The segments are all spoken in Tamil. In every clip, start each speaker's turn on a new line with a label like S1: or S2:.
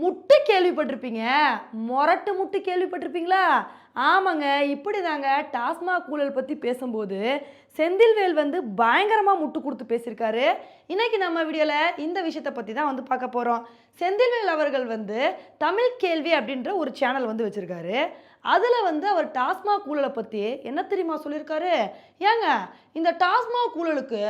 S1: முட்டு கேள்விப்பட்டிருப்பீங்க. மொரட்டு முட்டு கேள்விப்பட்டிருப்பீங்களா? ஆமாங்க இப்படி தாங்க டாஸ்மாக் ஊழல் பற்றி பேசும்போது செந்தில்வேல் வந்து பயங்கரமாக முட்டு கொடுத்து பேசியிருக்காரு. இன்றைக்கி நம்ம வீடியோவில் இந்த விஷயத்தை பற்றி தான் வந்து பார்க்க போகிறோம் செந்தில்வேல் அவர்கள் வந்து தமிழ் கேள்வி அப்படின்ற ஒரு சேனல் வந்து வச்சுருக்காரு. அதில் வந்து அவர் டாஸ்மாக் ஊழலை பற்றி என்ன தெரியுமா சொல்லியிருக்காரு? ஏங்க இந்த டாஸ்மாக் ஊழலுக்கு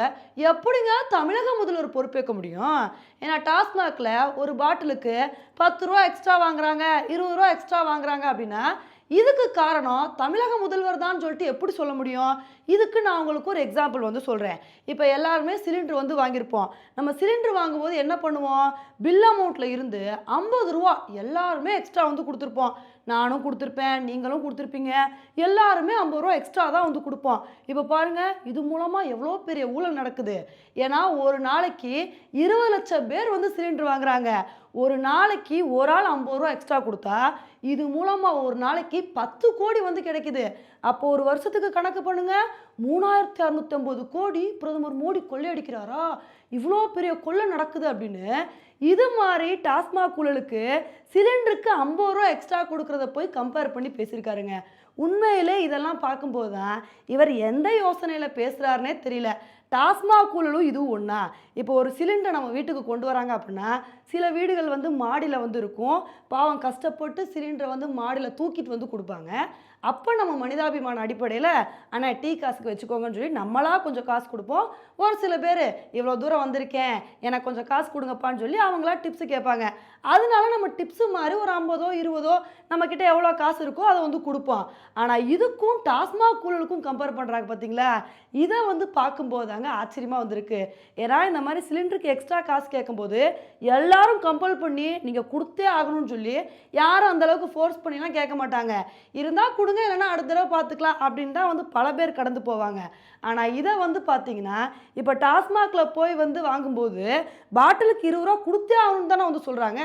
S1: எப்படிங்க தமிழக முதல்வர் பொறுப்பேற்க முடியும்? ஏன்னா டாஸ்மாகில் ஒரு பாட்டிலுக்கு பத்து ரூபா எக்ஸ்ட்ரா வாங்குறாங்க இருபது ரூபா எக்ஸ்ட்ரா வாங்குறாங்க அப்படின்னா இதுக்கு காரணம் தமிழக முதல்வர் தான் சொல்லிட்டு எப்படி சொல்ல முடியும்? இதுக்கு நான் உங்களுக்கு ஒரு எக்ஸாம்பிள் வந்து சொல்கிறேன் இப்போ எல்லாருமே சிலிண்டர் வந்து வாங்கியிருப்போம். நம்ம சிலிண்டர் வாங்கும்போது என்ன பண்ணுவோம்? பில் அமௌண்ட்டில் இருந்து ஐம்பது ரூபா எல்லாருமே எக்ஸ்ட்ரா வந்து கொடுத்துருப்போம். நானும் கொடுத்துருப்பேன் நீங்களும் கொடுத்துருப்பீங்க. எல்லாருமே ஐம்பது ரூபா எக்ஸ்ட்ரா தான் வந்து கொடுப்போம். இப்போ பாருங்கள் இது மூலமாக எவ்வளோ பெரிய ஊழல் நடக்குது. ஏன்னா ஒரு நாளைக்கு இருபது லட்சம் பேர் வந்து சிலிண்டர் வாங்குறாங்க. ஒரு நாளைக்கு ஒரு ஆள் ஐம்பது ரூபா எக்ஸ்ட்ரா கொடுத்தா இது மூலமாக ஒரு நாளைக்கு பத்து கோடி வந்து கிடைக்குது. அப்போ ஒரு வருஷத்துக்கு கணக்கு பண்ணுங்க. மூணாயிரத்தி அறுநூத்தம்பது கோடி பிரதமர் மோடி கொள்ளையடிக்கிறாரா? இவ்வளோ பெரிய கொள்ளை நடக்குது அப்படின்னு இது மாதிரி டாஸ்மாக் ஊழலுக்கு சிலிண்டருக்கு ஐம்பது ரூபா எக்ஸ்ட்ரா கொடுக்குறத போய் கம்பேர் பண்ணி பேசியிருக்காருங்க. உண்மையிலே இதெல்லாம் பார்க்கும்போது தான் இவர் எந்த யோசனையில் பேசுகிறாருனே தெரியல. டாஸ்மாக் ஊழலும் இதுவும் ஒன்றா இப்போ ஒரு சிலிண்டர் நம்ம வீட்டுக்கு கொண்டு வராங்க அப்படின்னா சில வீடுகள் வந்து மாடியில் வந்து இருக்கும். பாவம் கஷ்டப்பட்டு சிலிண்டரை வந்து மாடியில் தூக்கிட்டு வந்து கொடுப்பாங்க. அப்போ நம்ம மனிதாபிமான அடிப்படையில் ஆனால் டீ காசுக்கு வச்சுக்கோங்கன்னு சொல்லி நம்மளா கொஞ்சம் காசு கொடுப்போம். ஒரு சில பேர் இவ்வளோ தூரம் வந்திருக்கேன். எனக்கு கொஞ்சம் காசு கொடுங்கப்பான்னு சொல்லி அவங்களா டிப்ஸு கேட்பாங்க. அதனால நம்ம டிப்ஸு மாதிரி ஒரு ஐம்பதோ இருபதோ நம்மக்கிட்ட எவ்வளோ காசு இருக்கோ அதை வந்து கொடுப்போம். ஆனால் இதுக்கும் டாஸ்மாக் கூழலுக்கும் கம்பேர் பண்ணுறாங்க பார்த்தீங்களா இதை வந்து பார்க்கும்போது தாங்க ஆச்சரியமாக வந்திருக்கு. ஏன்னா இந்த மாதிரி சிலிண்டருக்கு எக்ஸ்ட்ரா காசு கேட்கும்போது எல்லாரும் கம்பல் பண்ணி நீங்கள் கொடுத்தே ஆகணும்னு சொல்லி யாரும் அந்த அளவுக்கு ஃபோர்ஸ் பண்ணிலாம் கேட்க மாட்டாங்க. இருந்தால் கொடுங்க இல்லைன்னா அடுத்த தடவை பார்த்துக்கலாம் அப்படின்னு தான் வந்து பல பேர் கடந்து போவாங்க. ஆனால் இதை வந்து பார்த்தீங்கன்னா இப்போ டாஸ்மாகில் போய் வந்து வாங்கும்போது பாட்டிலுக்கு இருபது ரூபா கொடுத்தே ஆகணும்னு தானே வந்து சொல்கிறாங்க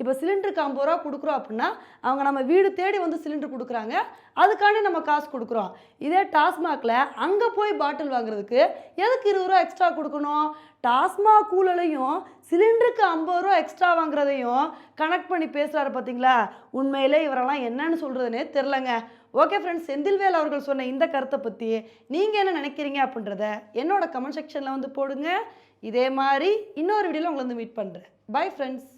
S1: இப்போ சிலிண்டருக்கு ஐம்பது ரூபா கொடுக்குறோம் அப்படின்னா அவங்க நம்ம வீடு தேடி வந்து சிலிண்டர் கொடுக்குறாங்க. அதுக்காண்டி நம்ம காசு கொடுக்குறோம். இதே டாஸ்மாகில் அங்கே போய் பாட்டில் வாங்குறதுக்கு எதுக்கு இருபது ரூபா எக்ஸ்ட்ரா கொடுக்கணும். டாஸ்மாக் ஊழலையும் சிலிண்டருக்கு ஐம்பது ரூபா எக்ஸ்ட்ரா வாங்குறதையும் கனெக்ட் பண்ணி பேசுகிறாரு பார்த்தீங்களா உண்மையிலே இவரெல்லாம் என்னன்னு சொல்கிறதுனே தெரிலங்க ஓகே ஃப்ரெண்ட்ஸ் செந்தில்வேல் அவர்கள் சொன்ன இந்த கருத்தை பற்றி நீங்கள் என்ன நினைக்கிறீங்க அப்படின்றத என்னோட கமெண்ட் செக்ஷனில் வந்து போடுங்க. இதே மாதிரி இன்னொரு வீடியோவில் உங்களை வந்து மீட் பண்ணுறேன் பை ஃப்ரெண்ட்ஸ்